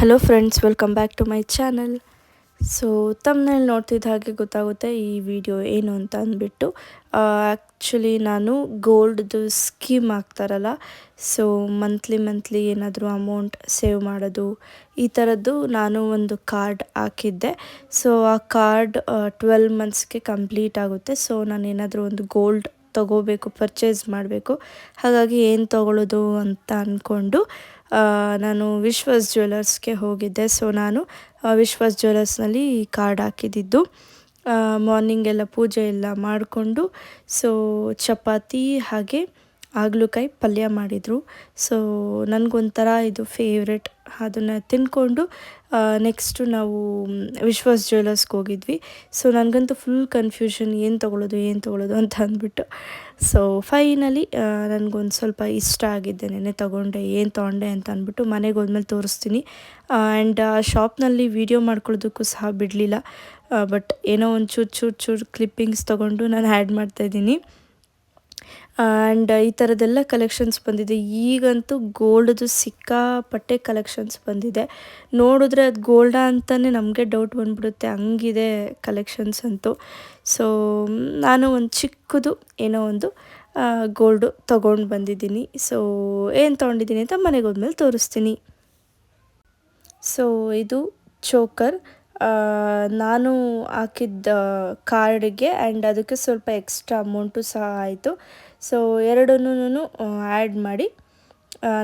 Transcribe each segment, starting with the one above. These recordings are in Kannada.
Hello friends welcome back to my channel so ತಮ್ಮನೇಲಿ ನೋಡ್ತಿದ್ದ ಹಾಗೆ ಗೊತ್ತಾಗುತ್ತೆ ಈ ವಿಡಿಯೋ ಏನು ಅಂತ ಅಂದ್ಬಿಟ್ಟು. ಆ್ಯಕ್ಚುಲಿ ನಾನು ಗೋಲ್ಡ್ದು ಸ್ಕೀಮ್ ಹಾಕ್ತಾರಲ್ಲ ಸೊ ಮಂತ್ಲಿ ಮಂತ್ಲಿ ಏನಾದರೂ ಅಮೌಂಟ್ ಸೇವ್ ಮಾಡೋದು, ಈ ಥರದ್ದು ನಾನು ಒಂದು ಕಾರ್ಡ್ ಹಾಕಿದ್ದೆ. ಸೊ ಆ ಕಾರ್ಡ್ ಟ್ವೆಲ್ ಮಂತ್ಸ್ಗೆ ಕಂಪ್ಲೀಟ್ ಆಗುತ್ತೆ. ಸೊ ನಾನು ಏನಾದರೂ ಒಂದು ಗೋಲ್ಡ್ ತಗೋಬೇಕು ಪರ್ಚೇಸ್ ಮಾಡಬೇಕು. ಹಾಗಾಗಿ ಏನು ತಗೊಳ್ಳೋದು ಅಂತ ಅಂದ್ಕೊಂಡು ನಾನು ವಿಶ್ವಾಸ್ ಜ್ಯುವೆಲರ್ಸ್ಗೆ ಹೋಗಿದ್ದೆ. ಸೊ ನಾನು ವಿಶ್ವಾಸ್ ಜ್ಯುವೆಲರ್ಸ್ನಲ್ಲಿ ಕಾರ್ಡ್ ಹಾಕಿದ್ದಿದ್ದು ಮಾರ್ನಿಂಗ್ ಎಲ್ಲ ಪೂಜೆ ಎಲ್ಲ ಮಾಡಿಕೊಂಡು ಸೊ ಚಪಾತಿ ಹಾಗೆ ಹಾಗಲಕಾಯಿ ಪಲ್ಯ ಮಾಡಿದರು. ಸೊ ನನಗೊಂಥರ ಇದು ಫೇವ್ರೆಟ್ ಅದನ್ನು ತಿನ್ಕೊಂಡು ನೆಕ್ಸ್ಟು ನಾವು ವಿಶ್ವಾಸ್ ಜ್ಯುವೆಲರ್ಸ್ಗೆ ಹೋಗಿದ್ವಿ. ಸೊ ನನಗಂತೂ ಫುಲ್ ಕನ್ಫ್ಯೂಷನ್ ಏನು ತೊಗೊಳ್ಳೋದು ಏನು ತೊಗೊಳ್ಳೋದು ಅಂತ ಅಂದ್ಬಿಟ್ಟು. ಸೊ ಫೈನಲಿ ನನಗೊಂದು ಸ್ವಲ್ಪ ಇಷ್ಟ ಆಗಿದ್ದೆ. ನೆನೆ ತೊಗೊಂಡೆ, ಏನು ತೊಗೊಂಡೆ ಅಂತ ಅಂದ್ಬಿಟ್ಟು ಮನೆಗೆ ಹೋದ್ಮೇಲೆ ತೋರಿಸ್ತೀನಿ. ಆ್ಯಂಡ್ ಶಾಪ್ನಲ್ಲಿ ವೀಡಿಯೋ ಮಾಡ್ಕೊಳ್ಳೋದಕ್ಕೂ ಸಹ ಬಿಡಲಿಲ್ಲ. ಬಟ್ ಏನೋ ಒಂದು ಚೂರು ಚೂರು ಚೂರು ಕ್ಲಿಪ್ಪಿಂಗ್ಸ್ ತೊಗೊಂಡು ನಾನು ಆ್ಯಡ್ ಮಾಡ್ತಾಯಿದ್ದೀನಿ ಆ್ಯಂಡ್ ಈ ಥರದ್ದೆಲ್ಲ ಕಲೆಕ್ಷನ್ಸ್ ಬಂದಿದೆ. ಈಗಂತೂ ಗೋಲ್ಡ್ದು ಸಿಕ್ಕಾಪಟ್ಟೆ ಕಲೆಕ್ಷನ್ಸ್ ಬಂದಿದೆ. ನೋಡಿದ್ರೆ ಅದು ಗೋಲ್ಡಾ ಅಂತಲೇ ನಮಗೆ ಡೌಟ್ ಬಂದ್ಬಿಡುತ್ತೆ. ಹಂಗಿದೆ ಕಲೆಕ್ಷನ್ಸ್ ಅಂತೂ. ಸೊ ನಾನು ಒಂದು ಚಿಕ್ಕದು ಏನೋ ಒಂದು ಗೋಲ್ಡು ತೊಗೊಂಡು ಬಂದಿದ್ದೀನಿ. ಸೊ ಏನು ತೊಗೊಂಡಿದ್ದೀನಿ ಅಂತ ಮನೆಗೆ ಹೋದ್ಮೇಲೆ ತೋರಿಸ್ತೀನಿ. ಸೊ ಇದು ಚೋಕರ್. ನಾನು ಹಾಕಿದ್ದ ಕಾರ್ಡ್ಗೆ ಆ್ಯಂಡ್ ಅದಕ್ಕೆ ಸ್ವಲ್ಪ ಎಕ್ಸ್ಟ್ರಾ ಅಮೌಂಟು ಸಹ ಆಯಿತು. ಸೊ ಎರಡನ್ನೂ ಆ್ಯಡ್ ಮಾಡಿ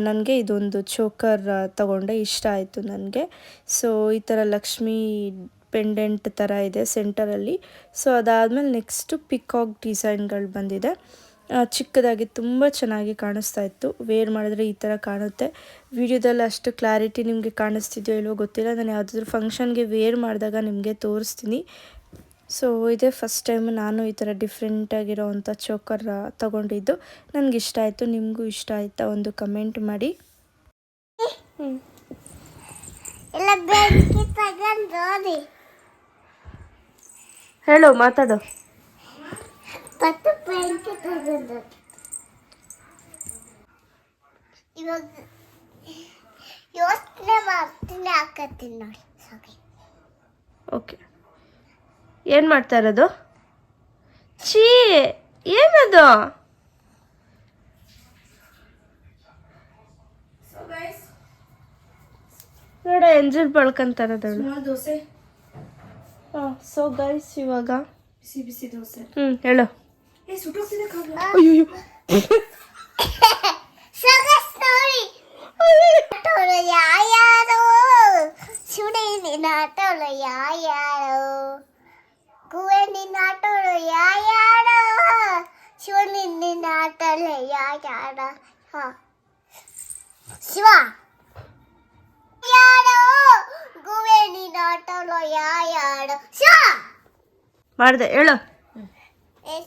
ನನಗೆ ಇದೊಂದು ಚೋಕರ್ ತಗೊಂಡೆ. ಇಷ್ಟ ಆಯಿತು ನನಗೆ. ಸೊ ಈ ಥರ ಲಕ್ಷ್ಮೀ ಪೆಂಡೆಂಟ್ ಥರ ಇದೆ ಸೆಂಟರಲ್ಲಿ ಸೊ ಅದಾದಮೇಲೆ ನೆಕ್ಸ್ಟು ಪಿಕಾಕ್ ಡಿಸೈನ್ಗಳು ಬಂದಿದೆ. ಚಿಕ್ಕದಾಗಿ ತುಂಬ ಚೆನ್ನಾಗಿ ಕಾಣಿಸ್ತಾ ಇತ್ತು. ವೇರ್ ಮಾಡಿದ್ರೆ ಈ ಥರ ಕಾಣುತ್ತೆ. ವಿಡಿಯೋದಲ್ಲಿ ಅಷ್ಟು ಕ್ಲಾರಿಟಿ ನಿಮಗೆ ಕಾಣಿಸ್ತಿದೆಯೋ ಇಲ್ವೋ ಗೊತ್ತಿಲ್ಲ. ನಾನು ಯಾವುದಾದ್ರೂ ಫಂಕ್ಷನ್ಗೆ ವೇರ್ ಮಾಡಿದಾಗ ನಿಮಗೆ ತೋರಿಸ್ತೀನಿ. ಸೊ ಇದೇ ಫಸ್ಟ್ ಟೈಮ್ ನಾನು ಈ ಥರ ಡಿಫ್ರೆಂಟಾಗಿರೋವಂಥ ಚೋಕರ್ ತಗೊಂಡಿದ್ದು. ನನಗೆ ಇಷ್ಟ ಆಯಿತು. ನಿಮಗೂ ಇಷ್ಟ ಆಯಿತಾ? ಒಂದು ಕಮೆಂಟ್ ಮಾಡಿ. ಹೇಳು ಮಾತಾಡು. ಇವಾಗ ಯೋಚನೆ ಮಾಡ್ತೀನಿ ಹಾಕತ್ತೀನಿ ನೋಡಿ ಓಕೆ ಏನು ಮಾಡ್ತಾ ಇರೋದು? ಛೀ ಏನದು? ನೋಡ ಎಂಜಲ್ ಬಳ್ಕೊಂತಾರ ದೋಸೆ. ಹಾಂ ಸೊ ಗೈಸ್ ಇವಾಗ? ಬಿಸಿ ಬಿಸಿ ದೋಸೆ. ಹ್ಞೂ ಹೇಳು. ಏ ಸುಟ್ಟೋಗ್ತಿದೆ ಕಾವ್ಯ ಅಯ್ಯೋ ಸಗಸ್ ನೋಡಿ ಆಟೋಳು ಯಾರ್ಯಾರು ಸುಡಿ ನಿನ್ನ ಆಟೋಳು ಯಾರ್ಯಾರು ಕುವೆ ನಿನ್ನ ಆಟೋಳು ಯಾರ್ಯಾರು ಶಿವನಿ ನಿನ್ನ ಆಟೋಳು ಯಾರ್ಯಾರ ಹ ಶಿವ ಯಾರು ಗುವೆ ನಿನ್ನ ಆಟೋಳು ಯಾರ್ಯಾರು ಶಿವ ಮಾಡಿದೆ ಹೇಳು ಏ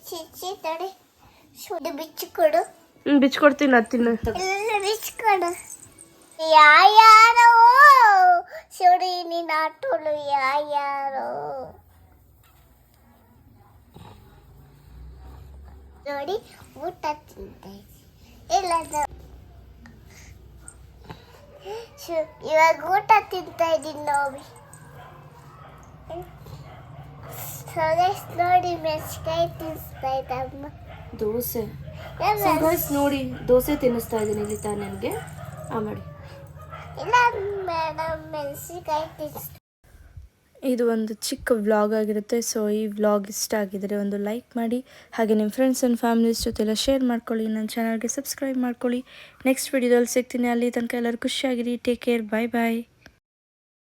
ಚಿಚ್ಚಿ ತಡೆ. ಸುಡಿ ಬಿಚ್ಚಿ ಕೊಡು ಹ್ಞೂ ಬಿಚ್ಕೊಡ್ತೀನಿ ಅದು ತಿನ್ನು. ಎಲ್ಲ ಬಿಚ್ಕೊಡು ಯಾರ್ಯಾರೋ ಸುಡಿ ನಿನ್ನ ಆಟೋಳು ಯಾರೋ ನೋಡಿ ಊಟ ತಿಂತೆ ಇಲ್ಲ ಇವಾಗ ಊಟ ತಿಂತಾ ಇದ್ದೀನಿ ನೋಡಿ ಸೊಗಸ್ ನೋಡಿ ಮೆಣಸಿಕಾಯಿ ತಿನ್ನಿಸ್ತಾ ಇದ್ದಮ್ಮ. ದೋಸೆ. ಸೊ ಗೈಸ್ ನೋಡಿ ದೋಸೆ ತಿನ್ನಿಸ್ತಾ ಇದ್ದೀನಿ ಇಲ್ಲಿ ತಾನು ನನಗೆ. ಆ ಮಾಡಿ. ಇಲ್ಲ ಮೇಡಮ್ ಮೆಣಸಿಕಾಯಿ ತಿನ್ನಿಸ್ತಾ ಇದು ಒಂದು ಚಿಕ್ಕ ವ್ಲಾಗ್ ಆಗಿರುತ್ತೆ ಸೊ ಈ ವ್ಲಾಗ್ ಇಷ್ಟ ಆಗಿದರೆ ಒಂದು ಲೈಕ್ ಮಾಡಿ. ಹಾಗೆ ನಿಮ್ಮ ಫ್ರೆಂಡ್ಸ್ ಆ್ಯಂಡ್ ಫ್ಯಾಮಿಲೀಸ್ ಜೊತೆಲ್ಲ ಶೇರ್ ಮಾಡ್ಕೊಳ್ಳಿ ನನ್ನ ಚಾನಲ್ಗೆ ಸಬ್ಸ್ಕ್ರೈಬ್ ಮಾಡ್ಕೊಳ್ಳಿ. ನೆಕ್ಸ್ಟ್ ವಿಡಿಯೋದಲ್ಲಿ ಸಿಗ್ತೀನಿ ಅಲ್ಲಿ ತನಕ ಎಲ್ಲರೂ ಖುಷಿಯಾಗಿರಿ. ಟೇಕ್ ಕೇರ್ ಬಾಯ್ ಬಾಯ್